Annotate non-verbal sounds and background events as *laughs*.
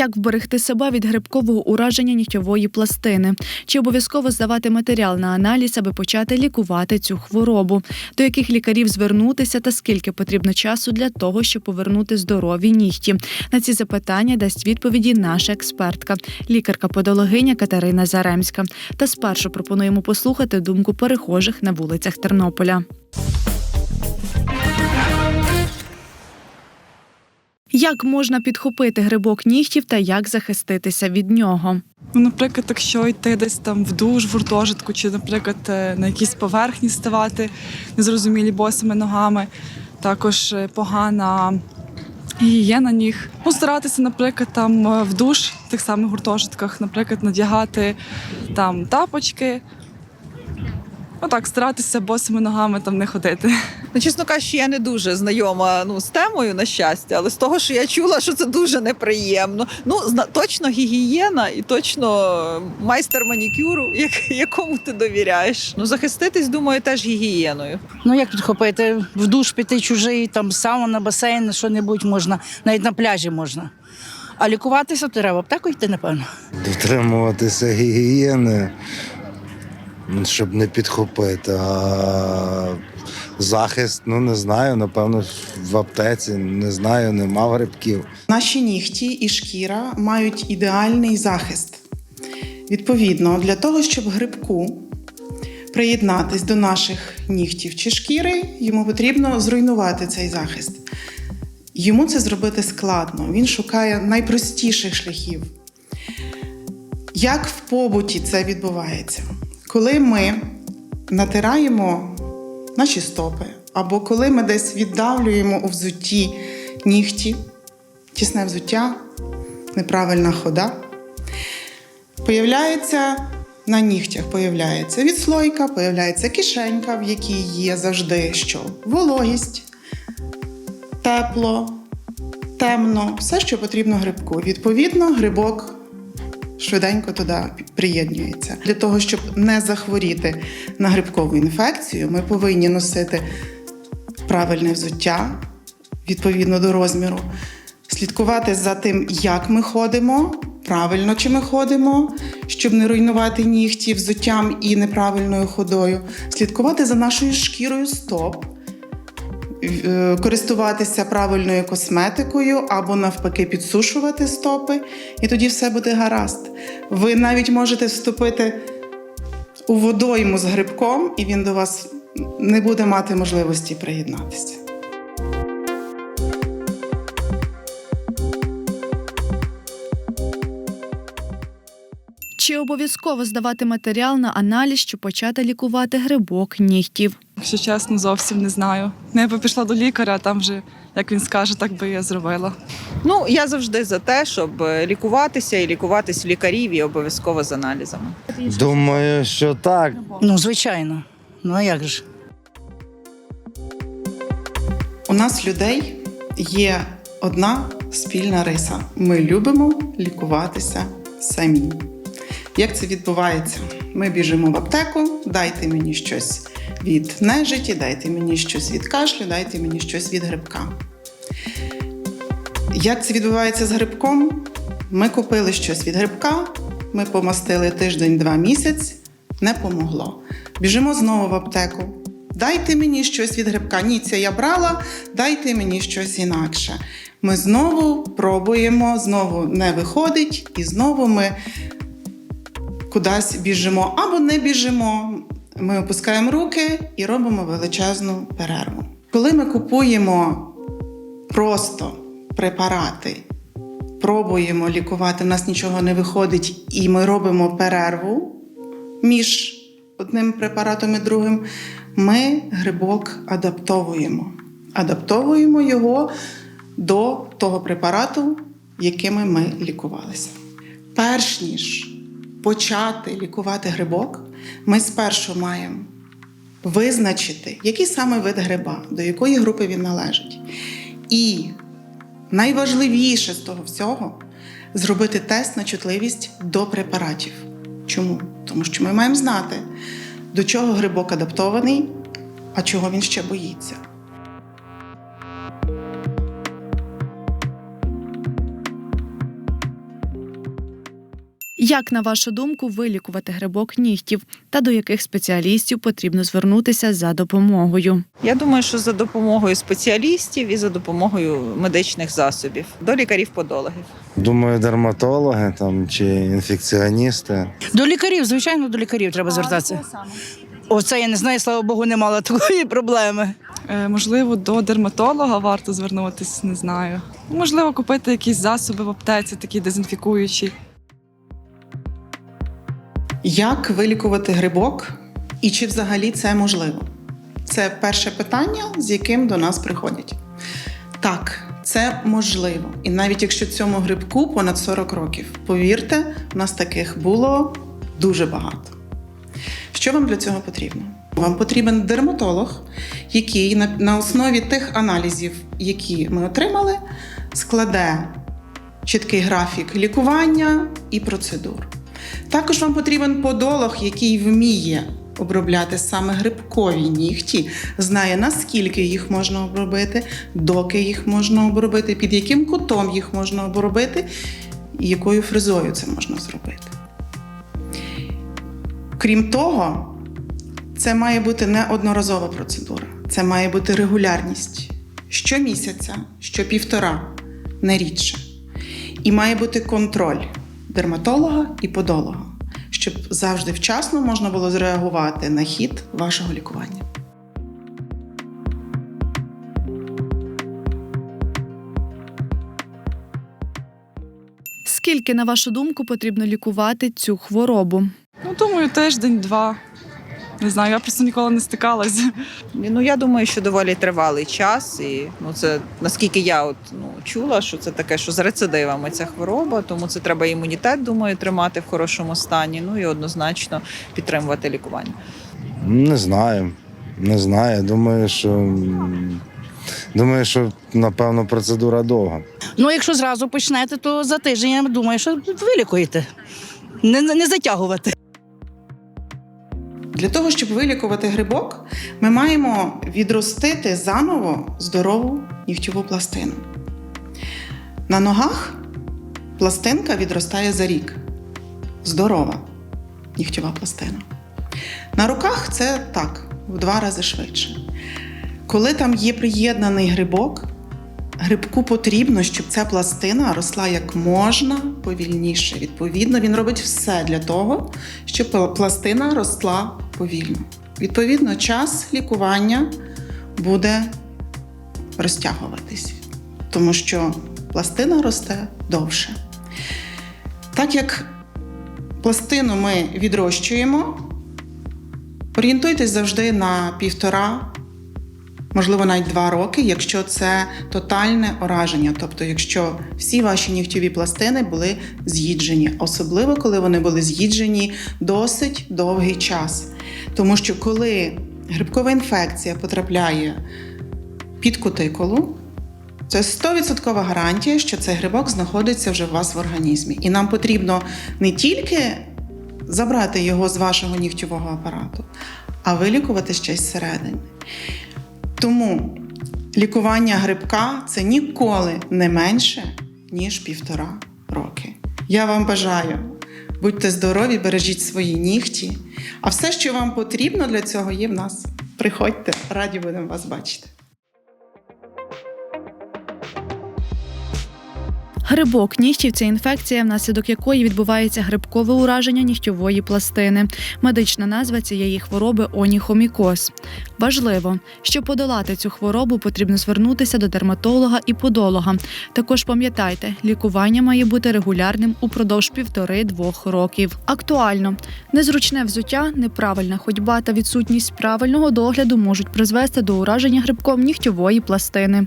Як вберегти себе від грибкового ураження нігтєвої пластини? Чи обов'язково здавати матеріал на аналіз, аби почати лікувати цю хворобу? До яких лікарів звернутися та скільки потрібно часу для того, щоб повернути здорові нігті? На ці запитання дасть відповіді наша експертка, лікарка-подологиня Катерина Заремська. Та спершу пропонуємо послухати думку перехожих на вулицях Тернополя. Як можна підхопити грибок нігтів та як захиститися від нього? Ну, наприклад, якщо йти десь там в душ, в гуртожитку, чи, наприклад, е, на якійсь поверхні ставати незрозумілі босими ногами, також е, погана гігієна ніг. Ну, старатися, наприклад, там е, в душ, в тих самих гуртожитках, наприклад, надягати там тапочки. Отак, старатися босими ногами там не ходити. Ну, чесно кажучи, я не дуже знайома ну, з темою, на щастя, але з того, що я чула, що це дуже неприємно. Ну, зна- точно гігієна і точно майстер манікюру, *laughs* як, якому ти довіряєш. Ну, захиститись, думаю, теж гігієною. Ну як підхопити? В душ піти чужий, там сауна, басейн, що-небудь можна, навіть на пляжі можна. А лікуватися треба аптеку йти, напевно. дотримуватися гігієни, щоб не підхопити. А захист, ну не знаю, напевно, в аптеці, не знаю, нема грибків. Наші нігті і шкіра мають ідеальний захист. Відповідно, для того, щоб грибку приєднатись до наших нігтів чи шкіри, йому потрібно зруйнувати цей захист. Йому це зробити складно. Він шукає найпростіших шляхів. Як в побуті це відбувається? Коли ми натираємо наші стопи, або коли ми десь віддавлюємо у взутті нігті, тісне взуття, неправильна хода, появляється на нігтях появляється відслойка, появляється кишенька, в якій є завжди що? Вологість, тепло, темно, все, що потрібно грибку. Відповідно, грибок швиденько туди приєднується. Для того, щоб не захворіти на грибкову інфекцію, ми повинні носити правильне взуття відповідно до розміру, слідкувати за тим, як ми ходимо, правильно чи ми ходимо, щоб не руйнувати нігті взуттям і неправильною ходою, слідкувати за нашою шкірою стоп. Е, Користуватися правильною косметикою або навпаки підсушувати стопи, і тоді все буде гаразд. Ви навіть можете вступити у водойму з грибком, і він до вас не буде мати можливості приєднатися. Чи обов'язково здавати матеріал на аналіз, щоб почати лікувати грибок нігтів? Якщо чесно, зовсім не знаю. Ну, я би пішла до лікаря, а там вже, як він скаже, так би я зробила. Ну, я завжди за те, щоб е, лікуватися і лікуватись в лікарів і обов'язково з аналізами. Думаю, що так. Ну, звичайно. Ну а як же? У нас людей є одна спільна риса. Ми любимо лікуватися самі. Як це відбувається? Ми біжимо в аптеку, дайте мені щось від нежиті, дайте мені щось від кашлю, дайте мені щось від грибка. Як це відбувається з грибком? Ми купили щось від грибка, ми помастили тиждень-два місяць, не помогло. Біжимо знову в аптеку. Дайте мені щось від грибка. Ні, це я брала, дайте мені щось інакше. Ми знову пробуємо, знову не виходить, і знову ми кудись біжимо або не біжимо. Ми опускаємо руки і робимо величезну перерву. Коли ми купуємо просто препарати, пробуємо лікувати, в нас нічого не виходить, і ми робимо перерву між одним препаратом і другим, ми грибок адаптовуємо. Адаптовуємо його до того препарату, якими ми лікувалися. Перш ніж почати лікувати грибок, ми спершу маємо визначити, який саме вид гриба, до якої групи він належить. І найважливіше з того всього зробити тест на чутливість до препаратів. Чому? Тому що ми маємо знати, до чого грибок адаптований, а чого він ще боїться. Як на вашу думку вилікувати грибок нігтів та до яких спеціалістів потрібно звернутися за допомогою? Я думаю, що за допомогою спеціалістів і за допомогою медичних засобів до лікарів-подологів. Думаю, дерматологи там чи інфекціоністи. До лікарів, звичайно, до лікарів треба звертатися. Оце я не знаю, слава Богу, не мала такої проблеми. Е, Можливо, до дерматолога варто звернутися, не знаю. Можливо, купити якісь засоби в аптеці, такі дезінфікуючі. Як вилікувати грибок і чи взагалі це можливо? Це перше питання, з яким до нас приходять. Так, це можливо. І навіть якщо цьому грибку понад 40 років, повірте, у нас таких було дуже багато. Що вам для цього потрібно? Вам потрібен дерматолог, який на, на основі тих аналізів, які ми отримали, складе чіткий графік лікування і процедур. Також вам потрібен подолог, який вміє обробляти саме грибкові нігті, знає наскільки їх можна обробити, доки їх можна обробити, під яким кутом їх можна обробити, і якою фрезою це можна зробити. Крім того, це має бути не одноразова процедура, це має бути регулярність щомісяця, щопівтора, не рідше. І має бути контроль дерматолога і подолога, щоб завжди вчасно можна було зреагувати на хід вашого лікування. Скільки, на вашу думку, потрібно лікувати цю хворобу? Ну, думаю, тиждень-два. Не знаю, я просто ніколи не стикалась. Ну я думаю, що доволі тривалий час, і ну це наскільки я от ну чула, що це таке, що з рецидивами ця хвороба, тому це треба імунітет, думаю, тримати в хорошому стані. Ну і однозначно підтримувати лікування. Не знаю. Не знаю. Думаю, що думаю, що напевно процедура довга. Ну, якщо зразу почнете, то за тиждень я думаю, що вилікуєте. Не, не затягувати. Для того, щоб вилікувати грибок, ми маємо відростити заново здорову нігтєву пластину. На ногах пластинка відростає за рік. Здорова нігтєва пластина. На руках це так, в два рази швидше. Коли там є приєднаний грибок, грибку потрібно, щоб ця пластина росла як можна повільніше. Відповідно, він робить все для того, щоб пластина росла повільно. Відповідно, час лікування буде розтягуватись, тому що пластина росте довше. Так як пластину ми відрощуємо, орієнтуйтесь завжди на півтора можливо, навіть два роки, якщо це тотальне ураження, тобто якщо всі ваші нігтєві пластини були з'їджені, особливо коли вони були з'їджені досить довгий час. Тому що коли грибкова інфекція потрапляє під кутикулу, це 100% гарантія, що цей грибок знаходиться вже у вас в організмі. І нам потрібно не тільки забрати його з вашого нігтєвого апарату, а вилікувати ще й зсередини. Тому лікування грибка це ніколи не менше, ніж півтора роки. Я вам бажаю, будьте здорові, бережіть свої нігті. А все, що вам потрібно для цього, є в нас. Приходьте, раді будемо вас бачити. Грибок нігтів це інфекція, внаслідок якої відбувається грибкове ураження нігтьової пластини. Медична назва цієї хвороби оніхомікоз. Важливо, щоб подолати цю хворобу, потрібно звернутися до дерматолога і подолога. Також пам'ятайте, лікування має бути регулярним упродовж півтори-двох років. Актуально незручне взуття, неправильна ходьба та відсутність правильного догляду можуть призвести до ураження грибком нігтьової пластини.